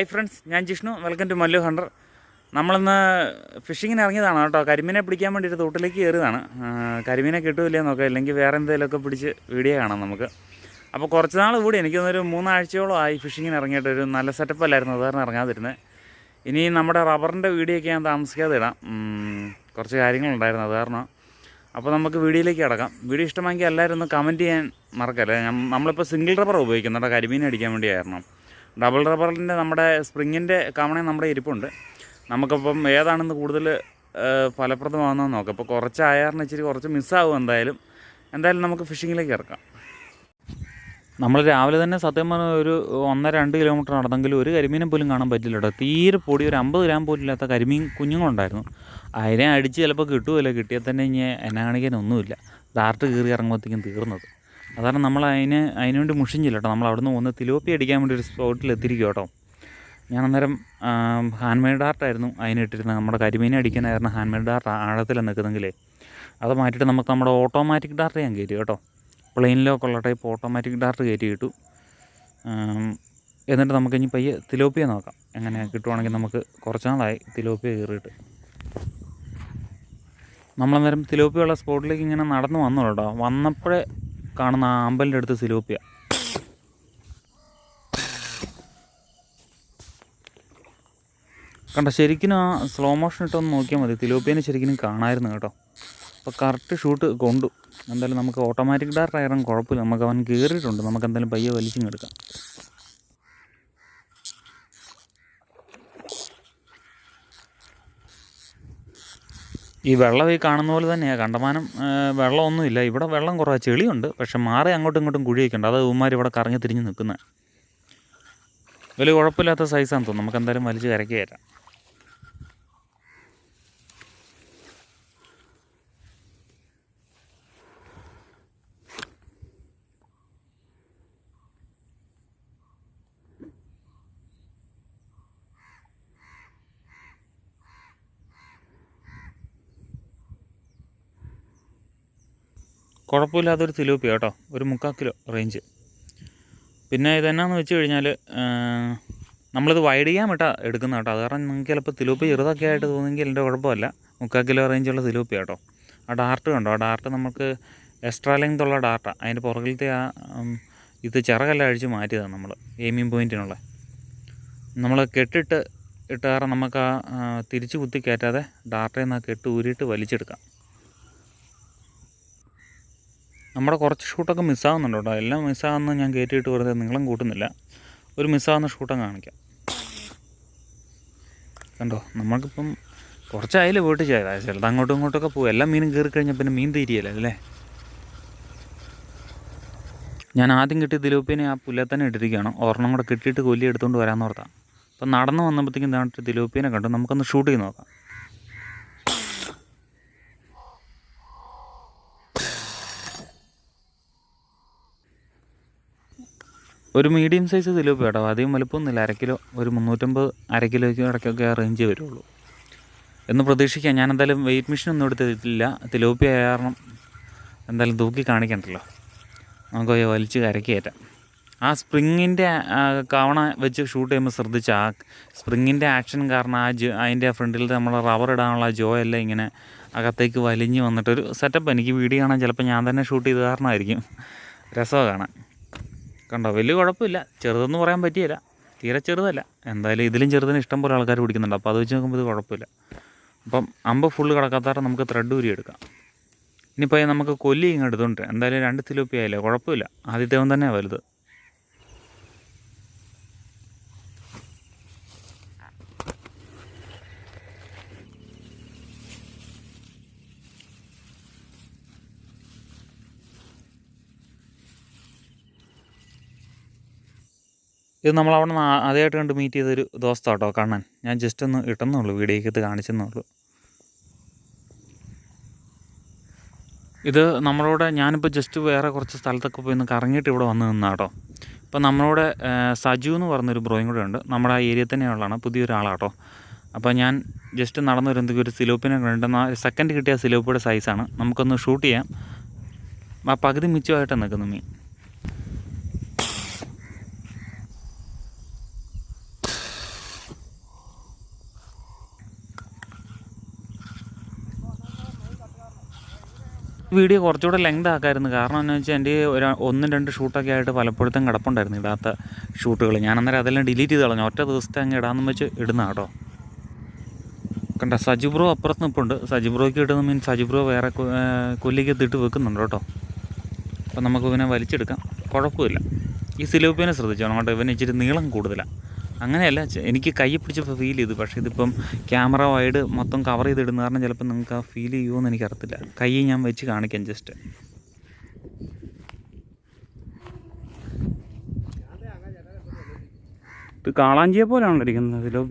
Hi friends ഞാൻ Jishnu. Welcome to Mallu hunter. നമ്മളിന്ന് ഫിഷിങ്ങിന് ഇറങ്ങിയതാണ് കേട്ടോ. കരിമീനെ പിടിക്കാൻ വേണ്ടിയിട്ട് തോട്ടിലേക്ക് കയറിയതാണ്. കരിമീനെ കിട്ടില്ല നോക്കാം. ഇല്ലെങ്കിൽ വേറെ എന്തെങ്കിലുമൊക്കെ പിടിച്ച് വീഡിയോ കാണാം നമുക്ക്. അപ്പോൾ കുറച്ച് നാൾ കൂടി എനിക്കൊന്നൊരു മൂന്നാഴ്ചയോളം ആയി ഫിഷിങ്ങിന് ഇറങ്ങിയിട്ട് ഒരു നല്ല സെറ്റപ്പ് അല്ലായിരുന്നു അത് ഇറങ്ങാതിരുന്നത് ഇനി നമ്മുടെ റബ്ബറിന്റെ വീഡിയോ ഒക്കെ ഞാൻ താമസിക്കാതെ ഇടാം. കുറച്ച് കാര്യങ്ങളുണ്ടായിരുന്നു അത് കാരണം അപ്പോൾ നമുക്ക് വീഡിയോയിലേക്ക് കിടക്കാം. വീഡിയോ ഇഷ്ടമെങ്കിൽ എല്ലാവരും ഒന്ന് കമന്റ് ചെയ്യാൻ മറക്കല്ലേ? നമ്മളിപ്പോൾ സിംഗിൾ റബ്ബർ ഉപയോഗിക്കുന്നുണ്ട് കരിമീൻ അടിക്കാൻ വേണ്ടിയായിരുന്നു ഡബിൾ റബ്ബറിന്റെ നമ്മുടെ സ്പ്രിങ്ങിന്റെ കവണയും നമ്മുടെ ഇരിപ്പുണ്ട്. നമുക്കിപ്പം ഏതാണെന്ന് കൂടുതൽ ഫലപ്രദമാണെന്ന് നോക്കാം. അപ്പോൾ കുറച്ച് ആയാറിന് ഇച്ചിരി കുറച്ച് മിസ്സാവും എന്തായാലും. എന്തായാലും നമുക്ക് ഫിഷിങ്ങിലേക്ക് ഇറക്കാം. നമ്മൾ രാവിലെ തന്നെ സത്യം പറഞ്ഞാൽ ഒരു ഒന്നര രണ്ട് കിലോമീറ്റർ നടന്നെങ്കിലും ഒരു കരിമീനെ പോലും കാണാൻ പറ്റില്ല കേട്ടോ. തീരെ പൊടി ഒരു അമ്പത് ഗ്രാം പോലും ഇല്ലാത്ത കരിമീൻ കുഞ്ഞുങ്ങളുണ്ടായിരുന്നു. അതിനെ അടിച്ച് ചിലപ്പോൾ കിട്ടുമല്ലോ കിട്ടിയാൽ തന്നെ ഇനി എന്നെ കാണിക്കാനൊന്നുമില്ല ദാർട്ട് കീറി ഇറങ്ങുമ്പോഴത്തേക്കും തീർന്നത്. അതാണ് നമ്മൾ അതിന് അതിനുവേണ്ടി മുഷിഞ്ഞില്ല കേട്ടോ. നമ്മൾ അവിടുന്ന് ഒന്ന് തിലോപ്പി അടിക്കാൻ വേണ്ടി ഒരു സ്പോട്ടിൽ എത്തിയിരിക്കും കേട്ടോ. ഞാൻ അന്നേരം ഹാൻഡ് മെയ്ഡ് ആർട്ടായിരുന്നു അതിനിട്ടിരുന്നത് നമ്മുടെ കരിമീനെ അടിക്കാനായിരുന്നു ഹാൻഡ് മെയ്ഡ് ആർട്ട് ആഴത്തിൽ നിൽക്കുന്നെങ്കിലേ അത് മാറ്റിയിട്ട് നമുക്ക് നമ്മുടെ ഓട്ടോമാറ്റിക് ഡാർട്ട് ഞാൻ കയറ്റി കേട്ടോ. പ്ലെയിനിലൊക്കെ ഉള്ള ടൈപ്പ് ഓട്ടോമാറ്റിക് ഡാർട്ട് കയറ്റി കിട്ടു എന്നിട്ട് നമുക്ക് ഇനി പയ്യെ തിലോപ്പിയ നോക്കാം. എങ്ങനെ കിട്ടുവാണെങ്കിൽ നമുക്ക് കുറച്ച് നാളായി തിലോപ്പിയ കയറിയിട്ട്. നമ്മളന്നേരം തിലോപ്പിയുള്ള സ്പോട്ടിലേക്ക് ഇങ്ങനെ നടന്നു വന്നു കേട്ടോ. വന്നപ്പോഴേ കാണുന്ന ആ അമ്പലിന്റെ അടുത്ത് സിലോപ്പിയ. കണ്ട ശരിക്കും ആ സ്ലോ മോഷൻ ഇട്ടൊന്ന് നോക്കിയാൽ മതി. തിലോപ്പിയനെ ശരിക്കും കാണായിരുന്നു കേട്ടോ. അപ്പോൾ കറക്റ്റ് ഷൂട്ട് കൊണ്ടു. എന്തായാലും നമുക്ക് ഓട്ടോമാറ്റിക് ഡാർട്ട് ആയിരം കുഴപ്പമില്ല. നമുക്ക് അവൻ കയറിയിട്ടുണ്ട് നമുക്ക് എന്തായാലും പയ്യെ വലിച്ചും എടുക്കാം. ഈ വെള്ളം ഈ കാണുന്ന പോലെ തന്നെയാണ് കണ്ടമാനം വെള്ളമൊന്നുമില്ല ഇവിടെ വെള്ളം കുറവാണ് ചെളിയുണ്ട്. പക്ഷെ മാറി അങ്ങോട്ടും ഇങ്ങോട്ടും കുഴിയൊക്കെ ഉണ്ട്. അത് ഇവിടെ കറങ്ങി തിരിഞ്ഞ് നിൽക്കുന്നത് വലിയ കുഴപ്പമില്ലാത്ത സൈസാണെന്ന് തോന്നുന്നു. നമുക്ക് എന്തായാലും വലിച്ച് കരക്കി തരാം കുഴപ്പമില്ലാത്തൊരു തിലോപ്പി കേട്ടോ. ഒരു മുക്കാൽ കിലോ റേഞ്ച് പിന്നെ ഇതെന്നാന്ന് വെച്ച് കഴിഞ്ഞാൽ നമ്മളിത് വൈഡ് ചെയ്യാൻ വിട്ടാ എടുക്കുന്ന കേട്ടോ. അത് കാരണം നിങ്ങൾക്ക് ചിലപ്പോൾ തിലോപ്പി ചെറുതൊക്കെ ആയിട്ട് തോന്നുമെങ്കിൽ എന്റെ കുഴപ്പമില്ല. മുക്കാൽ കിലോ റേഞ്ചുള്ള തിലോപ്പി കേട്ടോ. ആ ഡാർട്ട് കണ്ടോ? ആ ഡാർട്ട് നമുക്ക് എക്സ്ട്രാ ലെങ്ത് ഉള്ള ഡാർട്ടാണ് അതിന്റെ പുറകിലത്തെ ആ ഇത് ചിറകെല്ലാം അഴിച്ച് മാറ്റിയതാണ് നമ്മൾ എയിമിങ് പോയിന്റിനുള്ള നമ്മൾ കെട്ടിട്ട് ഇട്ട് നമുക്ക് ആ, തിരിച്ച് കുത്തി കയറ്റാതെ ഡാർട്ടയിൽ നിന്ന് ആ കെട്ട് ഊരിയിട്ട് വലിച്ചെടുക്കാം. നമ്മുടെ കുറച്ച് ഷൂട്ടൊക്കെ മിസ്സാകുന്നുണ്ട് കേട്ടോ എല്ലാം മിസ്സാകുന്ന ഞാൻ കയറ്റിയിട്ട് വെറുതെ നിങ്ങളും കൂട്ടുന്നില്ല. ഒരു മിസ്സാകുന്ന ഷൂട്ടം കാണിക്കാം. കണ്ടോ? നമുക്കിപ്പം കുറച്ചായാലും പോയിട്ട് ചെയ്താൽ ചിലത് അങ്ങോട്ടും ഇങ്ങോട്ടൊക്കെ പോകും എല്ലാം മീനും കയറി കഴിഞ്ഞാൽ പിന്നെ മീൻ തീരിയല്ലേ അല്ലേ? ഞാൻ ആദ്യം കിട്ടിയ തിലോപ്പിനെ ആ പുല്ലെ തന്നെ ഇട്ടിരിക്കുകയാണ്. ഒരെണ്ണം കൂടെ കിട്ടിയിട്ട് കൊല്ലി എടുത്തുകൊണ്ട് വരാമെന്ന് ഓർത്താം. അപ്പം നടന്ന് വന്നപ്പോഴത്തേക്കും ദാണ്ട് തിലോപ്പിനെ കണ്ടു. നമുക്കൊന്ന് ഷൂട്ട് ചെയ്ത് നോക്കാം. ഒരു മീഡിയം സൈസ് തിലോപ്പി കേട്ടോ അധികം വലുപ്പമൊന്നുമില്ല. അര കിലോ ഒരു മുന്നൂറ്റമ്പത് അര കിലോയ്ക്ക് ഇടയ്ക്കൊക്കെ ആ റേഞ്ച് വരുള്ളൂ. എന്ന് പ്രതീക്ഷിക്കാം. ഞാൻ എന്തായാലും വെയിറ്റ് മെഷീൻ ഒന്നും എടുത്തിട്ടില്ല. തിലോപ്പി ആയ കാരണം എന്തായാലും തൂക്കി കാണിക്കണ്ടല്ലോ. നമുക്ക് വലിച്ച് കരക്കി ആ സ്പ്രിങ്ങിന്റെ കവണ വെച്ച് ഷൂട്ട് ചെയ്യുമ്പോൾ ശ്രദ്ധിച്ച ആ സ്പ്രിങ്ങിന്റെ ആക്ഷൻ കാരണം ആ ജോ അതിന്റെ ഫ്രണ്ടിൽ നമ്മൾ റബ്ബർ ഇടാനുള്ള ജോ എല്ലാം ഇങ്ങനെ അകത്തേക്ക് വലിഞ്ഞ് വന്നിട്ടൊരു സെറ്റപ്പ് എനിക്ക് വീഡിയോ കാണാൻ ചിലപ്പോൾ ഞാൻ തന്നെ ഷൂട്ട് ചെയ്ത് കാരണമായിരിക്കും. രസമാണ് കാണാൻ. കണ്ടോ വലിയ കുഴപ്പമില്ല. ചെറുതെന്ന് പറയാൻ പറ്റിയില്ല. തീരെ ചെറുതല്ല. എന്തായാലും ഇതിലും ചെറുതിന് ഇഷ്ടം പോലെ ആൾക്കാർ പിടിക്കുന്നുണ്ട്. അപ്പോൾ അത് വെച്ച് നോക്കുമ്പോൾ ഇത് കുഴപ്പമില്ല. അപ്പം അമ്പ് ഫുള്ള് കിടക്കാത്തവരെ നമുക്ക് ത്രെഡ് ഊരി എടുക്കാം. ഇനിയിപ്പോൾ നമുക്ക് കൊല്ലി ഇങ്ങ് എടുത്തോണ്ട് എന്തായാലും രണ്ട് തിലോപ്പി ആയില്ലേ കുഴപ്പമില്ല ആദ്യത്തേവൻ തന്നെയാണ് വലുത്. ഇത് നമ്മൾ അവിടെ നിന്ന് ആദ്യമായിട്ട് കണ്ട് മീറ്റ് ചെയ്തൊരു ദോസ്ത കേട്ടോ കണ്ണൻ. ഞാൻ ജസ്റ്റ് ഒന്ന് ഇട്ടെന്നുള്ളൂ വീഡിയോക്കകത്ത് കാണിച്ചെന്നുള്ളൂ ഇത് നമ്മളോട് ഞാനിപ്പോൾ ജസ്റ്റ് വേറെ കുറച്ച് സ്ഥലത്തൊക്കെ പോയി ഒന്ന് കറങ്ങിയിട്ട് ഇവിടെ വന്ന് നിന്നാ കേട്ടോ ഇപ്പം നമ്മളോട് സജു എന്ന് പറഞ്ഞൊരു ബ്രോയും കൂടെ ഉണ്ട്. നമ്മുടെ ആ ഏരിയ തന്നെയുള്ളതാണ് പുതിയൊരാളാട്ടോ. അപ്പോൾ ഞാൻ ജസ്റ്റ് നടന്നു വരുമ്പോഴത്തേക്ക് ഒരു സിലോപ്പിനെ കണ്ടെന്ന സെക്കൻഡ് കിട്ടിയ സിലോപ്പിയുടെ സൈസാണ് നമുക്കൊന്ന് ഷൂട്ട് ചെയ്യാം. ആ പകുതി മിച്ചമായിട്ടാണ് നിൽക്കുന്നത് മീൻ. വീഡിയോ കുറച്ചുകൂടെ ലെങ്ത് ആക്കായിരുന്നു. കാരണം എന്ന് വെച്ചാൽ എന്റെ ഒരു ഒന്നും രണ്ട് ഷൂട്ടൊക്കെ ആയിട്ട് പലപ്പോഴത്തും കിടപ്പുണ്ടായിരുന്നു ഇടാത്ത ഷൂട്ടുകൾ ഞാൻ അന്നേരം അതെല്ലാം ഡിലീറ്റ് ചെയ്ത് കളഞ്ഞു. ഒറ്റ ദിവസത്തെ അങ്ങ് ഇടാമെന്ന് വെച്ച് ഇടുന്ന കേട്ടോ. കണ്ട സജിബ്രോ അപ്പുറത്ത് നിൽപ്പുണ്ട് സജിബ്രോയ്ക്ക് ഇടുന്ന മീൻ സജിബ്രോ വേറെ കൊല്ലിക്ക് എത്തിയിട്ട് വെക്കുന്നുണ്ട് കേട്ടോ. അപ്പം നമുക്ക് ഇവനെ വലിച്ചെടുക്കാം. കുഴപ്പമില്ല. ഈ സിലോപ്പിനെ ശ്രദ്ധിച്ചോ കേട്ടോ. ഇവന് ഇച്ചിരി നീളം കൂടുതലാണ് അങ്ങനെയല്ല എനിക്ക് കൈ പിടിച്ചപ്പോൾ ഫീൽ ചെയ്തു. പക്ഷേ ഇതിപ്പം ക്യാമറ വൈഡ് മൊത്തം കവർ ചെയ്തിടുന്ന കാരണം ചിലപ്പോൾ നിങ്ങൾക്ക് ആ ഫീൽ ചെയ്യുമോ എന്ന് എനിക്കറിയത്തില്ല. കൈ ഞാൻ വെച്ച് കാണിക്കാം ജസ്റ്റ് ഇത് കാളാഞ്ചിയെ പോലെയാണല്ലോ ഇരിക്കുന്നത് അതിലോ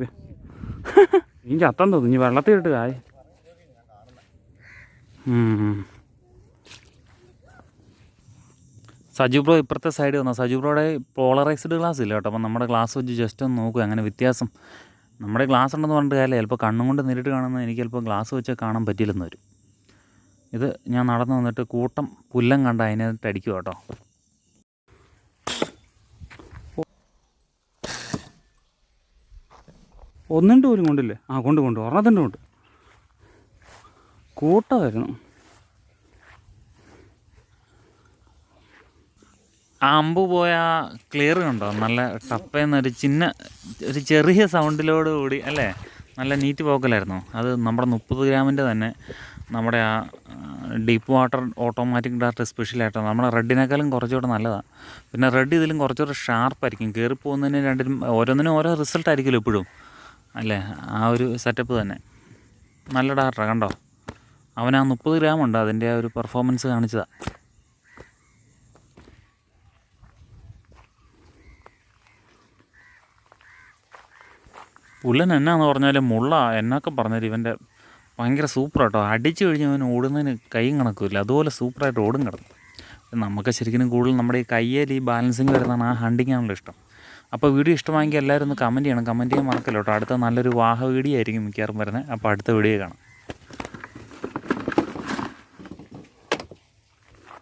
ഇനി ചത്തം തോന്നുന്നു ഇനി വെള്ളത്തിൽ ഇട്ട് കായ. സജു ബ്രോ ഇപ്പുറത്തെ സൈഡ് വന്നു? സജു ബ്രോയുടെ പോളറൈസ്ഡ് ഗ്ലാസ് ഇല്ല കേട്ടോ? അപ്പം നമ്മുടെ ഗ്ലാസ് വെച്ച് ജസ്റ്റ് ഒന്ന് നോക്കുക അങ്ങനെ വ്യത്യാസം. നമ്മുടെ ഗ്ലാസ് ഉണ്ടെന്ന് പറഞ്ഞിട്ട് കാര്യമില്ല. ചിലപ്പോൾ കണ്ണും കൊണ്ട് നേരിട്ട് കാണുന്ന എനിക്ക് ചിലപ്പോൾ ഗ്ലാസ് വെച്ച് കാണാൻ പറ്റില്ലെന്ന് വരും. ഇത് ഞാൻ നടന്നു വന്നിട്ട് കൂട്ടം പുല്ലം കണ്ട അതിനകത്ത് അടിക്കുക കേട്ടോ. ഒന്നിന്റെ പോലും കൊണ്ടില്ലേ? ആ കൊണ്ട് കൊണ്ട്. ഒരെണ്ണത്തിന്റെ കൊണ്ട്. കൂട്ടമായിരുന്നു. അമ്പ് പോയ ക്ലിയർ കണ്ടോ? നല്ല ടപ്പയെന്നൊരു ചിന്ന ഒരു ചെറിയ സൗണ്ടിലോട് കൂടി അല്ലേ? നല്ല നീറ്റ് പോക്കലായിരുന്നു അത് നമ്മുടെ മുപ്പത് ഗ്രാമിന്റെ തന്നെ നമ്മുടെ ആ ഡീപ്പ് വാട്ടർ ഓട്ടോമാറ്റിക് ഡാർട്ട് സ്പെഷ്യലായിട്ടാണ് നമ്മുടെ റെഡിനേക്കാളും കുറച്ചുകൂടെ നല്ലതാണ് പിന്നെ റെഡ് ഇതിലും കുറച്ചുകൂടെ ഷാർപ്പായിരിക്കും കയറി പോകുന്നതിന് രണ്ടിനും ഓരോന്നിനും ഓരോ റിസൾട്ട് ആയിരിക്കുമല്ലോ എപ്പോഴും അല്ലേ? ആ ഒരു സെറ്റപ്പ് തന്നെ. നല്ല ഡാർട്ടാണ് കണ്ടോ? അവൻ ആ മുപ്പത് ഗ്രാം ഉണ്ട് അതിന്റെ ആ ഒരു പെർഫോമൻസ് കാണിച്ചതാണ് പുല്ലൻ എന്നാന്ന് പറഞ്ഞാൽ മുള്ള എന്നൊക്കെ പറഞ്ഞാൽ ഇവന്റെ ഭയങ്കര സൂപ്പർ കേട്ടോ അടിച്ചു കഴിഞ്ഞ് അവൻ ഓടുന്നതിന് കൈയും കണക്കില്ല അതുപോലെ സൂപ്പറായിട്ട് ഓടും കിടക്കും നമുക്ക് ശരിക്കും കൂടുതൽ നമ്മുടെ ഈ കയ്യിൽ ഈ ബാലൻസിങ് വരുന്നതാണ് ആ ഹണ്ടിങ് ആണല്ലോ ഇഷ്ടം. അപ്പോൾ വീഡിയോ ഇഷ്ടമായെങ്കിൽ എല്ലാവരും ഒന്ന് കമന്റ് ചെയ്യണം. കമന്റ് ചെയ്യാൻ മറക്കല്ലോ കേട്ടോ അടുത്ത നല്ലൊരു വാഹ വീഡിയോ ആയിരിക്കും മിക്കവാറും വരുന്നത്. അപ്പോൾ അടുത്ത വീഡിയോ കാണാം.